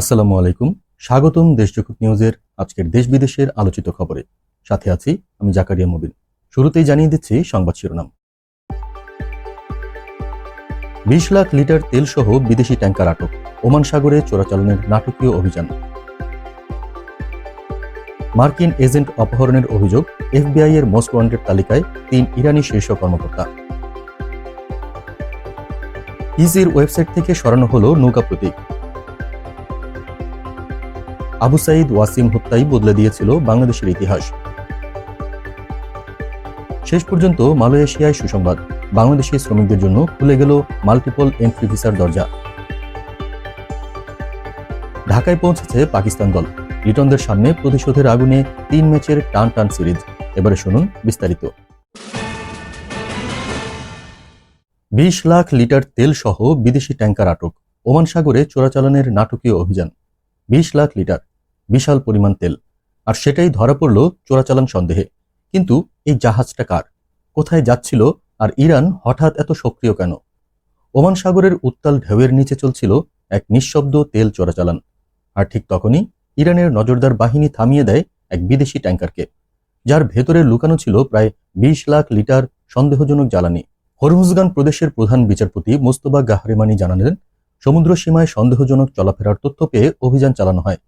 আসসালামু আলাইকুম। স্বাগতম দেশজগৎ নিউজের আজকের দেশ বিদেশের আলোচিত খবরে। সাথে আছি আমি জাকারিয়া মুবিন। শুরুতেই জানিয়ে দিচ্ছি সংবাদ শিরোনাম। বিশ লাখ লিটার তেল সহ বিদেশি ট্যাঙ্কার আটক, ওমান সাগরে চোরাচালানের নাটকীয় অভিযান। মার্কিন এজেন্ট অপহরণের অভিযোগ, এফবিআই এর মোস্ট ওয়ান্টেড তালিকায় তিন ইরানি শীর্ষ কর্মকর্তা। ইসির ওয়েবসাইট থেকে সরানো হলো নৌকা প্রতীক। আবু সাইদ ওয়াসিম হত্যাই বদলে দিয়েছিল বাংলাদেশের ইতিহাস। শেষ পর্যন্ত মালয়েশিয়ায় সুসংবাদ। বাংলাদেশি শ্রমিকদের জন্য খুলে গেল মাল্টিপল এন্ট্রি ভিসার দরজা। ঢাকায় পৌঁছেছে পাকিস্তান দল। লিটনদের সামনে প্রতিশোধের আগুনে তিন ম্যাচের টান টান সিরিজ। এবারে শুনুন বিস্তারিত। বিশ লাখ লিটার তেল সহ বিদেশি ট্যাঙ্কার আটক। ওমান সাগরে চোরাচালানের নাটকীয় অভিযান। বিশ লাখ লিটার বিশাল পরিমাণ তেল। আর সেটাই ধরা পড়ল চোরাচালান সন্দেহে। কিন্তু এই জাহাজটা কার? কোথায় যাচ্ছিল? আর ইরান হঠাৎ এত সক্রিয় কেন? ওমান সাগরের উত্তাল ঢেউয়ের নিচে চলছিল এক নিঃশব্দ তেল চোরাচালান। আর ঠিক তখনই ইরানের নজরদার বাহিনী থামিয়ে দেয় এক বিদেশি ট্যাঙ্কারকে, যার ভেতরে লুকানো ছিল প্রায় বিশ লাখ লিটার সন্দেহজনক জ্বালানি। হরমুজগান প্রদেশের প্রধান বিচারপতি মোস্তবা গাহরেমানি জানালেন, সমুদ্র সীমায় সন্দেহজনক চলাফেরার তথ্য পেয়ে অভিযান চালানো হয়।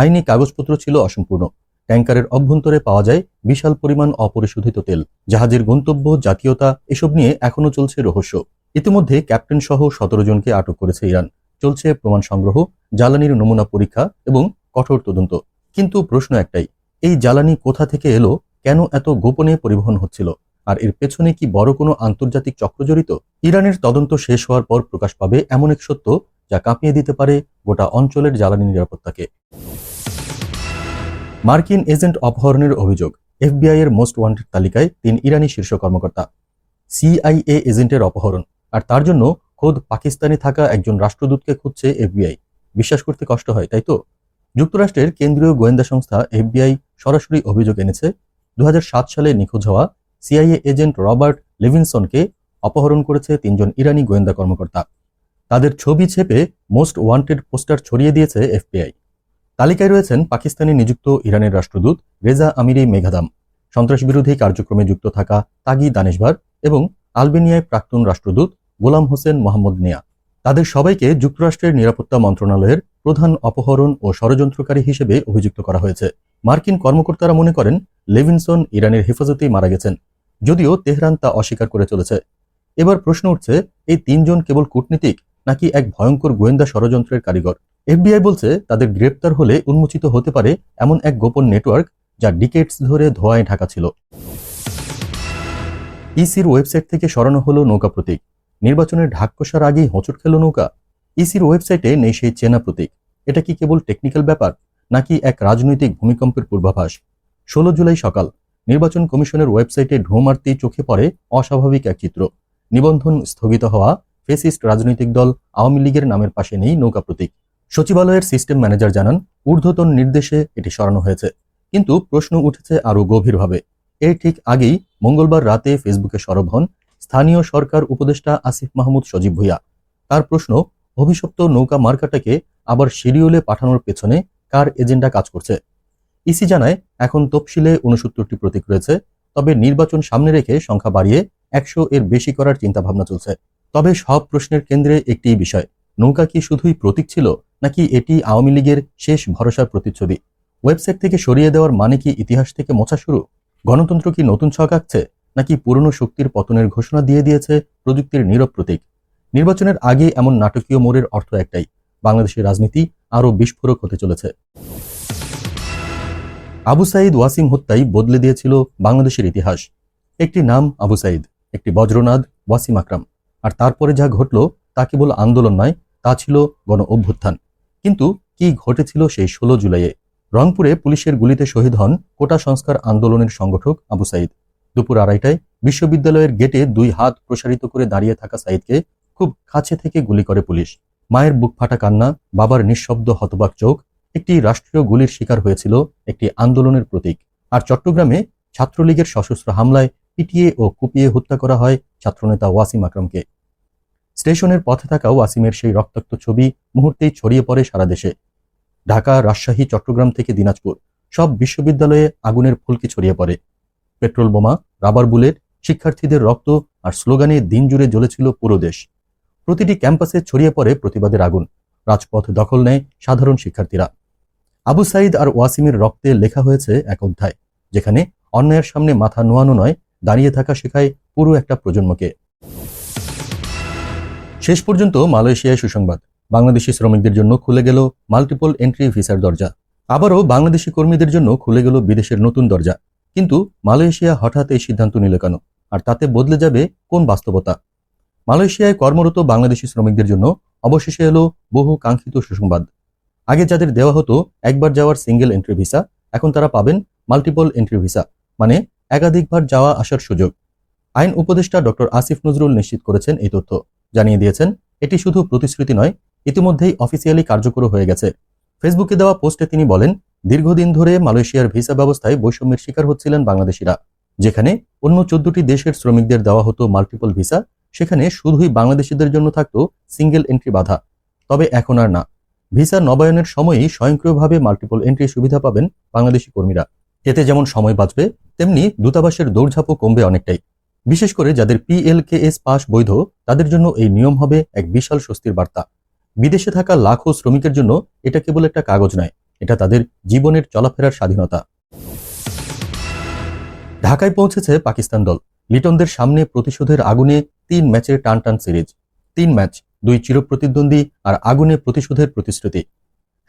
আইনি কাগজপত্র ছিল অসম্পূর্ণ। ট্যাঙ্কারের অভ্যন্তরে পাওয়া যায় বিশাল পরিমাণ অপরিশোধিত তেল, জাহাজের গন্তব্য, জাতীয়তা, এসব নিয়ে এখনও চলছে রহস্য। ইতিমধ্যে ক্যাপ্টেন সহ সতেরো জনকে আটক করেছে ইরান। চলছে প্রমাণ সংগ্রহ, জ্বালানির নমুনা পরীক্ষা এবং কঠোর তদন্ত। কিন্তু প্রশ্ন একটাই, এই জ্বালানি কোথা থেকে এলো, কেন এত গোপনে পরিবহন হচ্ছিল? আর এর পেছনে কি বড় কোনো আন্তর্জাতিক চক্র জড়িত? ইরানের তদন্ত শেষ হওয়ার পর প্রকাশ পাবে এমন এক সত্য যা কাঁপিয়ে দিতে পারে গোটা অঞ্চলের জ্বালানি নিরাপত্তাকে। মার্কিন এজেন্ট অপহরণের অভিযোগ, এফবিআই এর মোস্ট ওয়ান্টেড তালিকায় তিন ইরানি শীর্ষ কর্মকর্তা। সিআইএ এজেন্টের অপহরণ, আর তার জন্য খোদ পাকিস্তানে থাকা একজন রাষ্ট্রদূতকে খুঁজছে এফবিআই। বিশ্বাস করতে কষ্ট হয়, তাই তো? যুক্তরাষ্ট্রের কেন্দ্রীয় গোয়েন্দা সংস্থা এফবিআই সরাসরি অভিযোগ এনেছে দু হাজার সাত সালে নিখোঁজ হওয়া সিআইএ এজেন্ট রবার্ট লিভিনসনকে অপহরণ করেছে তিনজন ইরানি গোয়েন্দা কর্মকর্তা। তাদের ছবি ছেপে মোস্ট ওয়ান্টেড পোস্টার ছড়িয়ে দিয়েছে এফবিআই। তালিকায় রয়েছেন পাকিস্তানে নিযুক্ত ইরানের রাষ্ট্রদূত রেজা আমিরি মেঘাদাম সন্ত্রাস বিরোধী কার্যক্রমে যুক্ত থাকা তাগি দানেশভার এবং আলবেনিয়ায় প্রাক্তন রাষ্ট্রদূত গোলাম হোসেন মোহাম্মদ নিয়া। তাদের সবাইকে যুক্তরাষ্ট্রের নিরাপত্তা মন্ত্রণালয়ের প্রধান অপহরণ ও ষড়যন্ত্রকারী হিসেবে অভিযুক্ত করা হয়েছে। মার্কিন কর্মকর্তারা মনে করেন, লেভিনসন ইরানের হেফাজতেই মারা গেছেন, যদিও তেহরান তা অস্বীকার করে চলেছে। এবার প্রশ্ন উঠছে, এই তিনজন কেবল কূটনীতিক নাকি এক ভয়ঙ্কর গোয়েন্দা ষড়যন্ত্রের কারিগর? এফবিআই বলছে, তাদের গ্রেপ্তার হলে উন্মোচিত হতে পারে এমন এক গোপন নেটওয়ার্ক যা ডিকেটস ধরে ধোঁয়ায় ঢাকা ছিল। ইসির ওয়েবসাইট থেকে সরানো হলো নৌকা প্রতীক। নির্বাচনের ঢাক কষার আগেই হোঁচট খেল নৌকা। ইসির ওয়েবসাইটে নেই সেই চেনা প্রতীক। এটা কি কেবল টেকনিক্যাল ব্যাপার, নাকি এক রাজনৈতিক ভূমিকম্পের পূর্বাভাস? ষোলো জুলাই সকাল, নির্বাচন কমিশনের ওয়েবসাইটে ঢোঁ মারতেই চোখে পড়ে অস্বাভাবিক এক চিত্র। নিবন্ধন স্থগিত হওয়া ফেসিস্ট রাজনৈতিক দল আওয়ামী লীগের নামের পাশে নেই নৌকা প্রতীক। সচিবালয়ের সিস্টেম ম্যানেজার জানান, ঊর্ধ্বতন নির্দেশে এটি সরানো হয়েছে। কিন্তু প্রশ্ন উঠেছে আরও গভীরভাবে। এর ঠিক আগেই মঙ্গলবার রাতে ফেসবুকে সরব হন স্থানীয় সরকার উপদেষ্টা আসিফ মাহমুদ সজীব ভুইয়া। তার প্রশ্ন, অভিশপ্ত নৌকা মার্কাটাকে আবার শিডিউলে পাঠানোর পেছনে কার এজেন্ডা কাজ করছে? ইসি জানায়, এখন তফসিলে উনসত্তরটি প্রতীক রয়েছে, তবে নির্বাচন সামনে রেখে সংখ্যা বাড়িয়ে একশো এর বেশি করার চিন্তাভাবনা চলছে। তবে সব প্রশ্নের কেন্দ্রে একটি বিষয়, নৌকা কি শুধুই প্রতীক ছিল? নাকি এটি আওয়ামী লীগের শেষ ভরসার প্রতিচ্ছবি? ওয়েবসাইট থেকে সরিয়ে দেওয়ার মানে কি ইতিহাস থেকে মোছা শুরু? গণতন্ত্র কি নতুন ছক আঁকছে, নাকি পুরনো শক্তির পতনের ঘোষণা দিয়ে দিয়েছে প্রযুক্তির নীরব প্রতীক? নির্বাচনের আগে এমন নাটকীয় মোড়ের অর্থ একটাই, বাংলাদেশের রাজনীতি আরও বিস্ফোরক হতে চলেছে। আবু সাইদ ওয়াসিম হত্যাই বদলে দিয়েছিল বাংলাদেশের ইতিহাস। একটি নাম আবু সাইদ, একটি বজ্রনাদ ওয়াসিম আকরাম। আর তারপরে যা ঘটল, তা কেবল আন্দোলন নয়, তা ছিল গণ অভ্যুত্থান। কিন্তু কি ঘটেছিল সেই ষোলো জুলাইয়ে? রংপুরে পুলিশের গুলিতে শহীদ হন কোটা সংস্কার আন্দোলনের সংগঠক আবু সাইদ। দুপুর আড়াইটায় বিশ্ববিদ্যালয়ের গেটে দুই হাত প্রসারিত করে দাঁড়িয়ে থাকা সাইদকে খুব কাছে থেকে গুলি করে পুলিশ। মায়ের বুক ফাটা কান্না, বাবার নিঃশব্দ হতবাক চোখ, একটি রাষ্ট্রীয় গুলির শিকার হয়েছিল একটি আন্দোলনের প্রতীক। আর চট্টগ্রামে ছাত্রলীগের সশস্ত্র হামলায় পিটিয়ে ও কুপিয়ে হত্যা করা হয় ছাত্রনেতা ওয়াসিম আকরামকে। স্টেশনের পথে থাকা ওয়াসিমের সেই রক্তাক্ত ছবি মুহূর্তেই ছড়িয়ে পড়ে সারা দেশে। ঢাকা, রাজশাহী, চট্টগ্রাম থেকে দিনাজপুর সব বিশ্ববিদ্যালয়ে আগুনের ফুলকি ছড়িয়ে পড়ে। পেট্রোল বোমা, রাবার বুলেট, শিক্ষার্থীদের রক্ত আর স্লোগানে দিন জুড়ে জ্বলেছিল পুরো দেশ। প্রতিটি ক্যাম্পাসে ছড়িয়ে পড়ে প্রতিবাদের আগুন। রাজপথ দখল নেয় সাধারণ শিক্ষার্থীরা। আবু সাইদ আর ওয়াসিমের রক্তে লেখা হয়েছে এক অধ্যায়, যেখানে অন্যায়ের সামনে মাথা নোয়ানো নয়, দাঁড়িয়ে থাকা শেখায় পুরো একটা প্রজন্মকে। শেষ পর্যন্ত মালয়েশিয়ায় সুসংবাদ। বাংলাদেশি শ্রমিকদের জন্য খুলে গেল মাল্টিপল এন্ট্রি ভিসার দরজা। আবারও বাংলাদেশি কর্মীদের জন্য খুলে গেল বিদেশের নতুন দরজা। কিন্তু মালয়েশিয়া হঠাৎ এই সিদ্ধান্ত নিল কেন? আর তাতে বদলে যাবে কোন বাস্তবতা? মালয়েশিয়ায় কর্মরত বাংলাদেশি শ্রমিকদের জন্য অবশেষে এলো বহু কাঙ্ক্ষিত সুসংবাদ। আগে যাদের দেওয়া হতো একবার যাওয়ার সিঙ্গেল এন্ট্রি ভিসা এখন তারা পাবেন মাল্টিপল এন্ট্রি ভিসা মানে একাধিকবার যাওয়া আসার সুযোগ। আইন উপদেষ্টা ডক্টর আসিফ নজরুল নিশ্চিত করেছেন এই তথ্য। জানিয়ে দিয়েছেন, এটি শুধু প্রতিশ্রুতি নয়, ইতিমধ্যেই অফিসিয়ালি কার্যকর হয়ে গেছে। ফেসবুকে দেওয়া পোস্টে তিনি বলেন, দীর্ঘদিন ধরে মালয়েশিয়ার ভিসা ব্যবস্থায় বৈষম্যের শিকার হচ্ছিলেন বাংলাদেশিরা। যেখানে অন্য চোদ্দটি দেশের শ্রমিকদের দেওয়া হতো মাল্টিপল ভিসা, সেখানে শুধুই বাংলাদেশিদের জন্য থাকতো সিঙ্গেল এন্ট্রি বাধা। তবে এখন আর না। ভিসা নবায়নের সময়ই স্বয়ংক্রিয়ভাবে মাল্টিপল এন্ট্রি সুবিধা পাবেন বাংলাদেশি কর্মীরা। এতে যেমন সময় বাঁচবে, তেমনি দূতাবাসের দৌড়ঝাঁপও কমবে অনেকটাই। বিশেষ করে যাদের পিএলকেএস পাস বৈধ, তাদের জন্য এই নিয়ম হবে এক বিশাল স্বস্তির বার্তা। বিদেশে থাকা লাখো শ্রমিকের জন্য এটা কেবল একটা কাগজ নয়, এটা তাদের জীবনের চলাফেরার স্বাধীনতা। ঢাকায় পৌঁছেছে পাকিস্তান দল। লিটনদের সামনে প্রতিশোধের আগুনে তিন ম্যাচের টান টান সিরিজ। তিন ম্যাচ, দুই চিরপ্রতিদ্বন্দ্বী আর আগুনে প্রতিশোধের প্রতিশ্রুতি।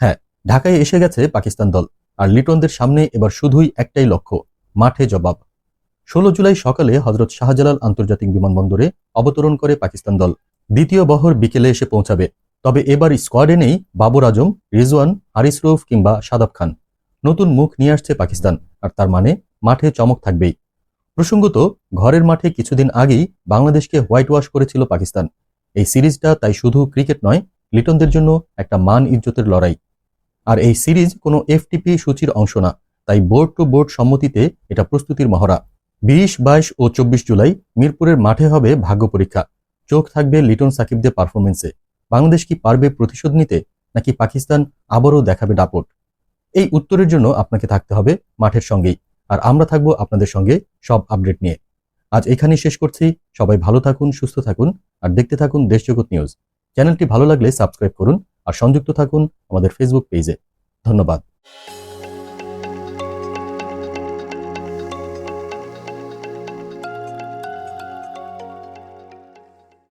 হ্যাঁ ঢাকায় এসে গেছে পাকিস্তান দল, আর লিটনদের সামনে এবার শুধুই একটাই লক্ষ্য, মাঠে জবাব। ষোলো জুলাই সকালে হজরত শাহজালাল আন্তর্জাতিক বিমানবন্দরে অবতরণ করে পাকিস্তান দল। দ্বিতীয় বহর বিকেলে এসে পৌঁছাবে। তবে এবার স্কোয়াডে নেই বাবর আজম, রিজওয়ান, হারিস রৌফ কিংবা সাদাব খান। নতুন মুখ নিয়ে আসছে পাকিস্তান, আর তার মানে মাঠে চমক থাকবেই। প্রসঙ্গত, ঘরের মাঠে কিছুদিন আগেই বাংলাদেশকে হোয়াইট ওয়াশ করেছিল পাকিস্তান। এই সিরিজটা তাই শুধু ক্রিকেট নয়, লিটনদের জন্য একটা মান ইজ্জতের লড়াই। আর এই সিরিজ কোনো এফটিপি সূচির অংশ না, তাই বোর্ড টু বোর্ড সম্মতিতে এটা প্রস্তুতির মহড়া। বিশ, বাইশ ও চব্বিশ জুলাই মিরপুরের মাঠে হবে ভাগ্য পরীক্ষা। চোখ থাকবে লিটন সাকিবদের পারফরমেন্সে বাংলাদেশ কি পারবে প্রতিশোধ নিতে, নাকি পাকিস্তান আবারও দেখাবে দাপট? এই উত্তরের জন্য আপনাকে থাকতে হবে মাঠের সঙ্গেই। আর আমরা থাকব আপনাদের সঙ্গে সব আপডেট নিয়ে। আজ এখানেই শেষ করছি। সবাই ভালো থাকুন, সুস্থ থাকুন, আর দেখতে থাকুন দেশজগৎ নিউজ। চ্যানেলটি ভালো লাগলে সাবস্ক্রাইব করুন, আর সংযুক্ত থাকুন আমাদের ফেসবুক পেজে ধন্যবাদ।